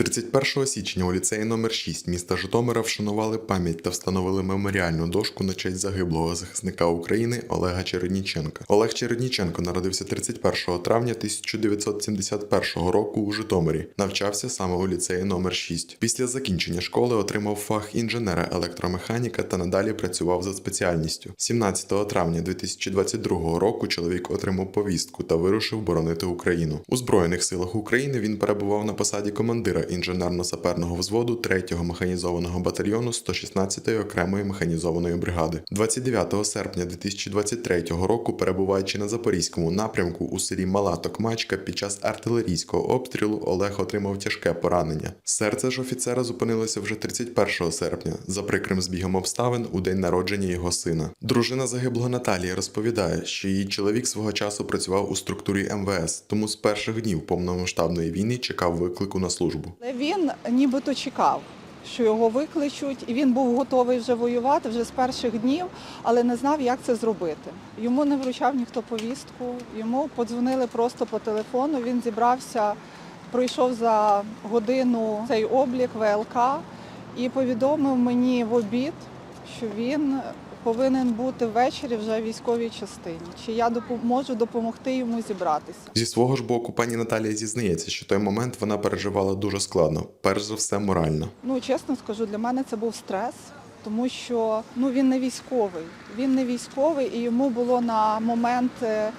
31 січня у ліцеї номер 6 міста Житомира вшанували пам'ять та встановили меморіальну дошку на честь загиблого захисника України Олега Чередніченка. Олег Чередніченко народився 31 травня 1971 року у Житомирі. Навчався саме у ліцеї номер 6. Після закінчення школи отримав фах інженера електромеханіка та надалі працював за спеціальністю. 17 травня 2022 року чоловік отримав повістку та вирушив боронити Україну. У Збройних силах України він перебував на посаді командира інженерно-саперного взводу 3-го механізованого батальйону 116-ї окремої механізованої бригади. 29 серпня 2023 року, перебуваючи на запорізькому напрямку у селі Мала Токмачка, під час артилерійського обстрілу Олег отримав тяжке поранення. Серце ж офіцера зупинилося вже 31 серпня за прикрим збігом обставин у день народження його сина. Дружина загиблого Наталія розповідає, що її чоловік свого часу працював у структурі МВС, тому з перших днів повномасштабної війни чекав виклику на службу. Він нібито чекав, що його викличуть, і він був готовий вже воювати вже з перших днів, але не знав, як це зробити. Йому не вручав ніхто повістку, йому подзвонили просто по телефону. Він зібрався, пройшов за годину цей облік ВЛК і повідомив мені в обід, що він повинен бути ввечері вже в військовій частині. Чи я можу допомогти йому зібратися? Зі свого ж боку, пані Наталія зізнається, що той момент вона переживала дуже складно, перш за все морально. Ну, чесно скажу, для мене це був стрес, тому що ну, він не військовий. Він не військовий, і йому було на момент, е,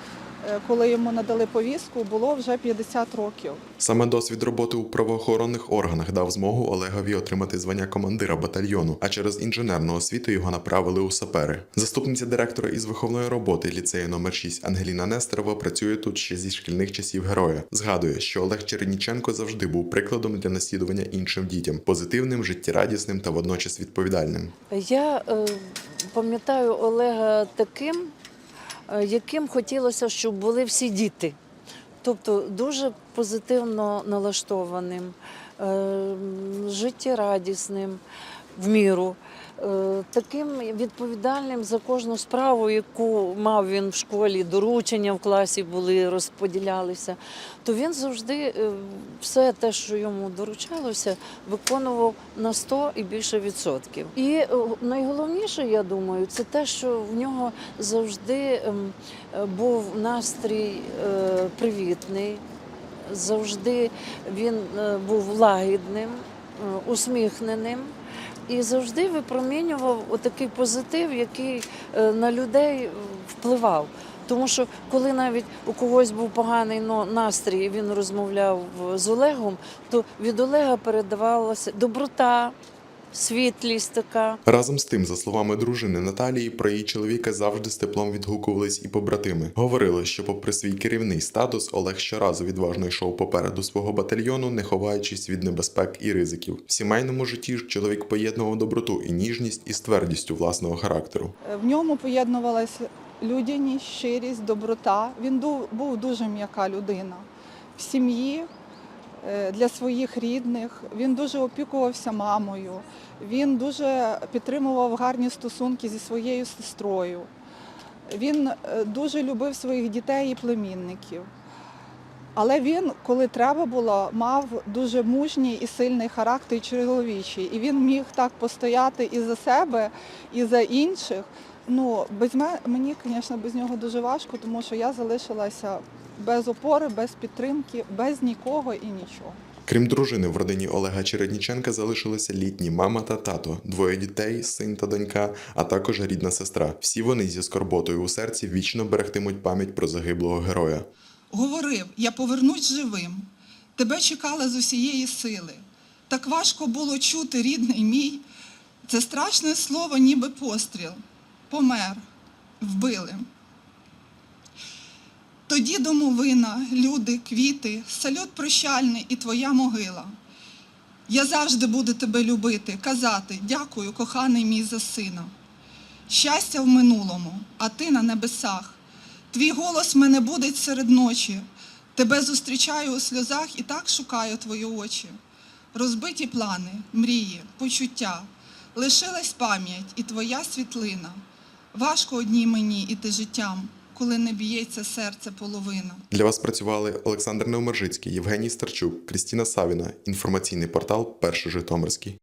коли йому надали повістку, було вже 50 років. Саме досвід роботи у правоохоронних органах дав змогу Олегові отримати звання командира батальйону, а через інженерну освіту його направили у сапери. Заступниця директора із виховної роботи ліцею номер 6 Ангеліна Нестерова працює тут ще зі шкільних часів героя. Згадує, що Олег Чередніченко завжди був прикладом для наслідування іншим дітям, позитивним, життєрадісним та водночас відповідальним. Я е, пам'ятаю Олега таким, е, яким хотілося, щоб були всі діти. Тобто дуже позитивно налаштованим, е, життєрадісним в міру, е, таким відповідальним за кожну справу, яку мав він в школі, доручення в класі були, розподілялися, то він завжди е, все те, що йому доручалося, виконував на 100 і більше відсотків. І е, найголовніше, я думаю, це те, що в нього завжди ем, був настрій привітний, завжди він був лагідним, усміхненим. І завжди випромінював отакий позитив, який е, на людей впливав. Тому що коли навіть у когось був поганий но- настрій, і він розмовляв з Олегом, то від Олега передавалася доброта, світлість така. Разом з тим, за словами дружини Наталії, про її чоловіка завжди з теплом відгукувались і побратими. Говорили, що, попри свій керівний статус, Олег щоразу відважно йшов попереду свого батальйону, не ховаючись від небезпек і ризиків. В сімейному житті ж чоловік поєднував доброту і ніжність із твердістю власного характеру. В ньому поєднувалася людяність, щирість, доброта. Він був дуже м'яка людина. В сім'ї для своїх рідних. Він дуже опікувався мамою. Він дуже підтримував гарні стосунки зі своєю сестрою. Він е, дуже любив своїх дітей і племінників. Але він, коли треба було, мав дуже мужній і сильний характер і чоловічий. І він міг так постояти і за себе, і за інших. Ну, без мене, мені, звісно, без нього дуже важко, тому що я залишилася без опори, без підтримки, без нікого і нічого. Крім дружини, в родині Олега Чередніченка залишилися літні мама та тато, двоє дітей, син та донька, а також рідна сестра. Всі вони зі скорботою у серці вічно берегтимуть пам'ять про загиблого героя. Говорив, я повернусь живим. Тебе чекала з усієї сили. Так важко було чути, рідний мій. Це страшне слово, ніби постріл. Помер, вбили. Тоді домовина, люди, квіти, салют прощальний і твоя могила. Я завжди буду тебе любити, казати дякую, коханий мій за сина. Щастя в минулому, а ти на небесах. Твій голос мене будить серед ночі. Тебе зустрічаю у сльозах і так шукаю твої очі. Розбиті плани, мрії, почуття. Лишилась пам'ять і твоя світлина. Важко одній мені іти життям. Коли не б'ється серце половина. Для вас працювали Олександр Неумержицький, Євгеній Старчук, Крістіна Савіна. Інформаційний портал Перший Житомирський.